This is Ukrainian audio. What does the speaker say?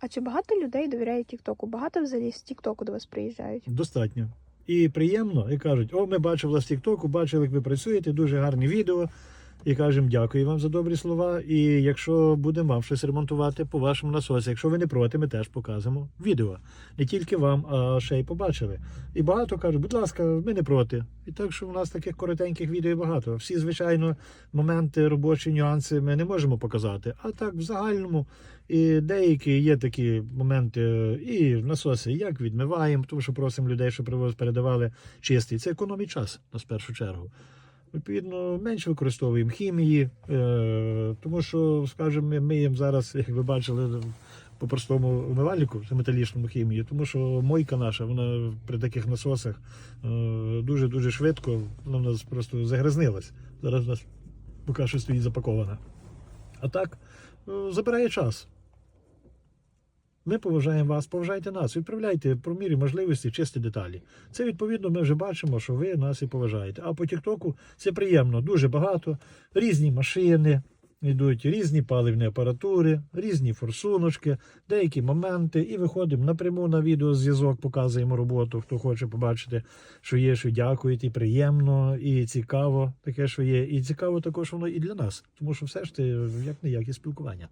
А чи багато людей довіряють Тіктоку? Багато взагалі з Тіктоку до вас приїжджають? Достатньо. І приємно, і кажуть, о, ми бачили вас в Тіктоку, бачили, як ви працюєте, дуже гарні відео. І кажемо дякую вам за добрі слова. І якщо будемо вам щось ремонтувати по вашому насосі, якщо ви не проти, ми теж показуємо відео. Не тільки вам, а ще й побачили. І багато кажуть, будь ласка, ми не проти. І так що у нас таких коротеньких відео багато. Всі, звичайно, моменти, робочі нюанси ми не можемо показати. А так, в загальному, і деякі є такі моменти, і в насоси, як відмиваємо, тому що просимо людей, щоб передавали чистий. Це економить час нас в першу чергу. Відповідно, менше використовуємо хімії, е, тому що, скажімо, ми миємо зараз, як ви бачили, по простому умивальнику, металічному хімію, тому що мойка наша, вона при таких насосах дуже дуже швидко, вона в нас просто загрязнилась. Зараз у нас поки що стоїть запакована. А так, е, забирає час. Ми поважаємо вас, поважайте нас, відправляйте по мірі можливості чисті деталі. Це відповідно ми вже бачимо, що ви нас і поважаєте. А по Тіктоку це приємно, дуже багато. Різні машини йдуть, різні паливні апаратури, різні форсуночки, деякі моменти. І виходимо напряму на відеозв'язок, показуємо роботу, хто хоче побачити, що є, що дякують, і приємно, і цікаво таке, що є. І цікаво також воно і для нас, тому що все ж це як не як і спілкування.